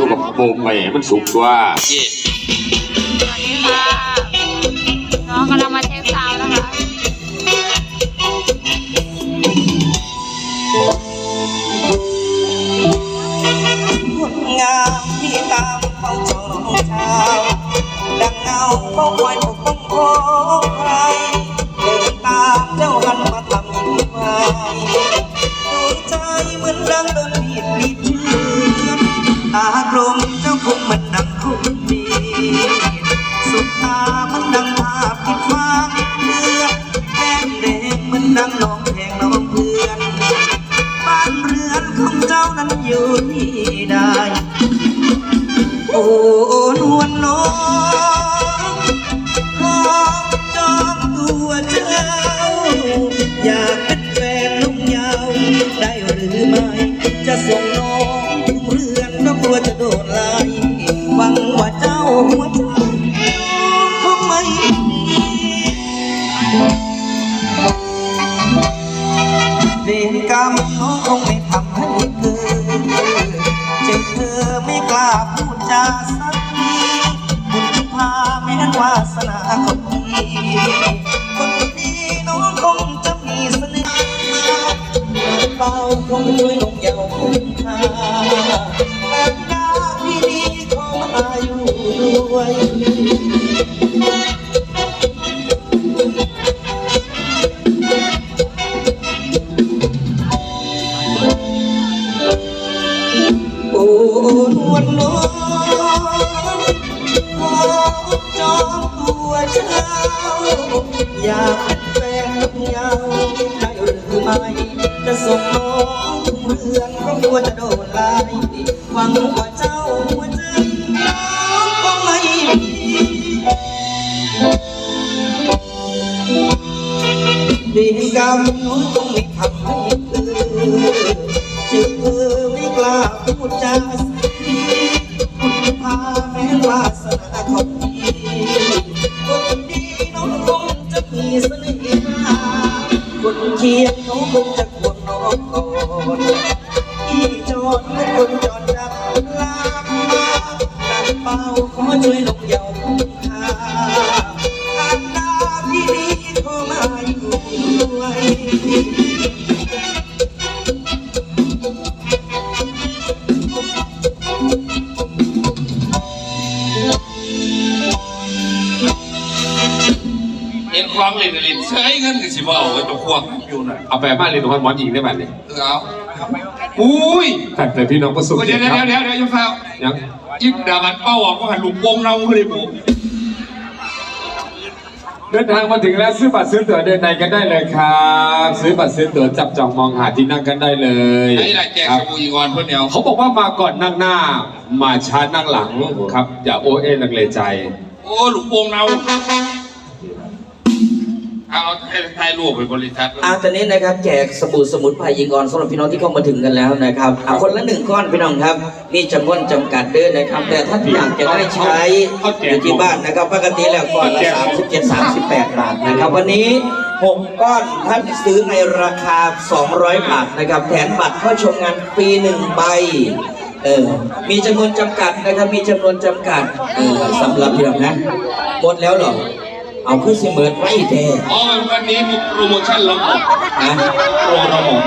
สู้กับโปมไปให้มันสุกตัวเอยาก วยโอ้นวลน้องขอจองตัวเจ้า อยากเป็นแฟนลูกยาวได้หรือไม่จะส่งน้องถึงเพรือนก็กลัวจะโดนไล่หวังว่าเจ้าหัวใจน้องค งไม่มีเวรกรรมน้องคงไม่ทำให้เธอเจอเธอไม่กล้าพูดจาสักทีพาแม้วาสนาของพี่คนดีน้องคงจะมีเสน่ห์มาคนเคียงน้องคงจะควงน้องก่อนอีจอดและคนจอดดับลามา เบาขอช่วยลงเยาว์อาอันดาที่ดีขอมาอยู่ด้วยเห็นความเล่นเล่นเฉยเงินก็สิบ่เอาไว้ตัวควงอยู่น่ะเอาไปบ้าเรียนของหมอนหญิงได้ไหมเนี่ยเอา อุ้ยแต่แต่พี่น้องประสบเดี๋ยวเหเดี๋ยวตุครับเดี๋ยวเดี๋ยวอย่าเฝ้ายังยิ้มดามันเป้าออกก็หันลูกวงเราก็เลยบุกเดินทางมาถึงแล้วซื้อบัตรซื้อตั๋วเดินในกันได้เลยครับซื้อบัตรซื้อตั๋วจับจองมองหาที่นั่งกันได้เลยไอ้ละแจกครัสบบู่อีกอนเพื่อนเดียวเขาบอกว่ามาก่อนนั่งหน้า มาช้านั่งหลังครับ อย่าโอเอลังเลใจ โอ้ลูกวงเรา เอาถ่ายรูปไปบริษัทอาตอนนี้นะครับแจกสบู่สมุนไพรยิงออนสำหรับพี่น้องที่เข้ามาถึงกันแล้วนะครับเอาคนละหนึ่งก้อนพี่น้องครับนี่จำนวนจำกัดเด้อนะครับ แต่ถ้าอยากจะได้ใช้อยู่ที่บ้านนะครับ ปกติแล้วก้อนละ37 38 บาทนะครับ วันนี้ 6 ก้อนท่านซื้อในราคา 200 บาทนะครับแถมบัตรเข้าชมงานฟรีหนึ่งใบเออ มีจำนวนจำกัดนะครับ มีจำนวนจำกัด เออสำหรับพี่น้องนะหมดแล้วเหรอ เอาขึ้นสิเมิดไว้แท้อ๋อวันนี้มีโปรโมชั่นลงหมดนะโปรโมท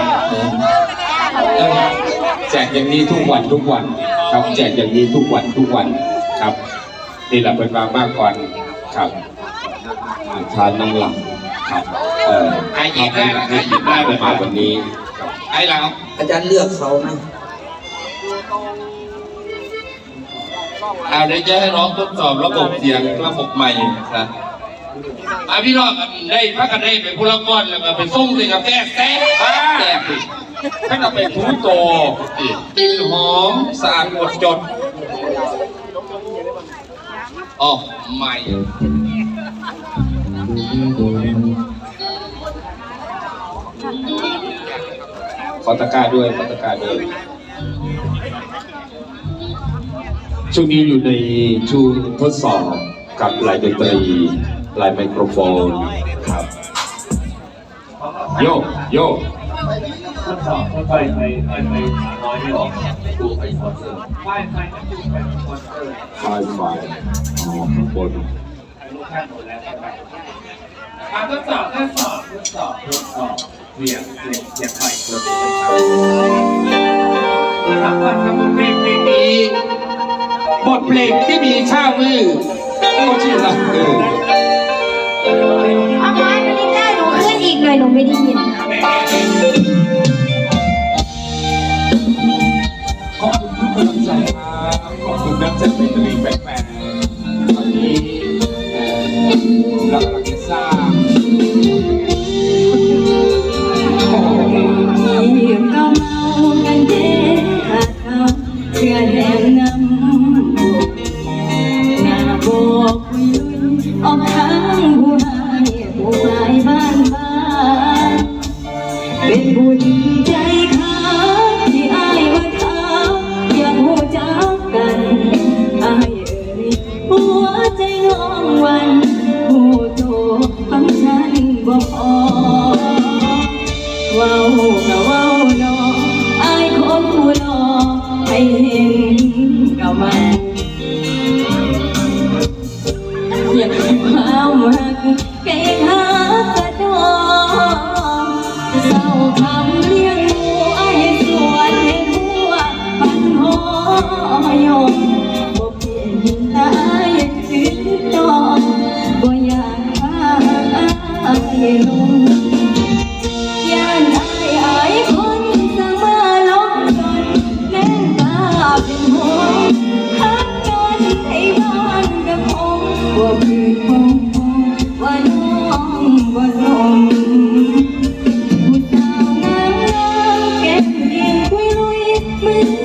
เออแจกอย่างนี้ทุกวันทุกวันครับแจกอย่างนี้ทุกวันทุกวันครับนี่แหละเป็นมามากก่อนครับทานนั่งหลังครับเออไอ้หยิบได้ไอ้หยิบได้เลยมาวันนี้ไอ้เราอาจารย์เลือกเขาไหมเอาเดี๋ยวจะให้น้องทดสอบระบบเสียงระบบใหม่นะ อะพี่น้องกันได้พักกันได้เป็นพละก้อนแล้วก็ไปส่งสิกาแฟแซ่บแซ่บสิถ้เราเป็นผู้โตกลิ่นหอมสะอาดหมดจดอ๋อใหม่ขอตะกร้าด้วยขอตะกร้าด้วยช่วงนี้อยู่ในช่วงทดสอบ กับลายดนตรีลายไมโครโฟนครับโยโยทดสอบค่อยๆไปไปไปน้อยที่ออกดูไปคอนเสิร์ตไฟไฟดูไปคอนเสิร์ตไฟไฟอ๋อข้างบนลูกค้าหมดแล้วใช่ไหมอะทดสอบทดสอบทดสอบทดสอบเสียงเสียงเสียงใหม่เกิดขึ้นครับครับครับบทเพลงเพลงนี้บทเพลงที่มีชามือ ก็ชื่ออะไรเออเอาไม้ไปลิ้นได้หนูขึ้นอีกหน่อยหนูไม่ได้ยินขอบคุณทุกกำลังใจครับขอบคุณน้ำใจเป็นตัวเองแฟนๆตอนนี้เอ่อเรากำลังจะสร้างที่ก็เมากันเด็ดขาดเขาเชื่อแดงนำ แก่หาก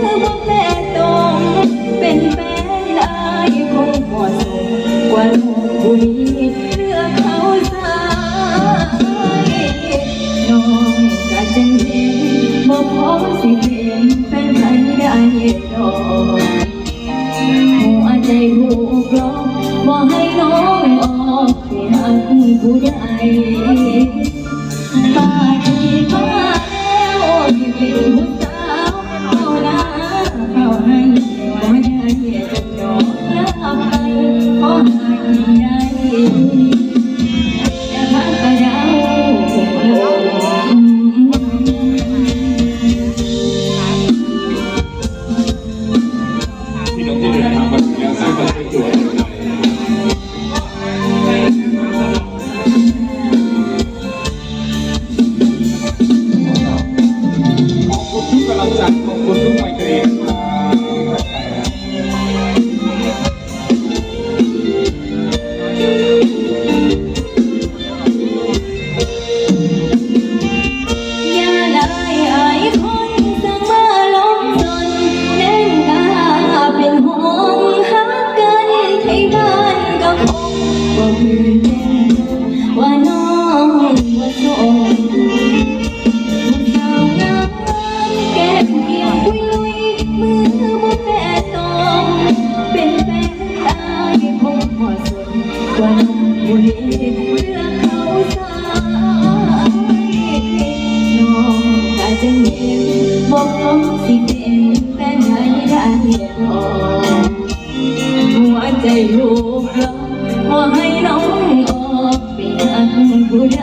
มือว่าแม่ตรงเป็นแฟนอายคงเหมาะสมกว่าลูกผู้นี้เลือกเขาสายน้องก็จังเห็นบ่พอสิเป็นแฟนใครได้ดอกหัวใจถูกหลอกบ่ให้น้องออกที่หักผู้ใด ได้ ใจลูกร้องขอให้น้องออกไปหาผู้ใด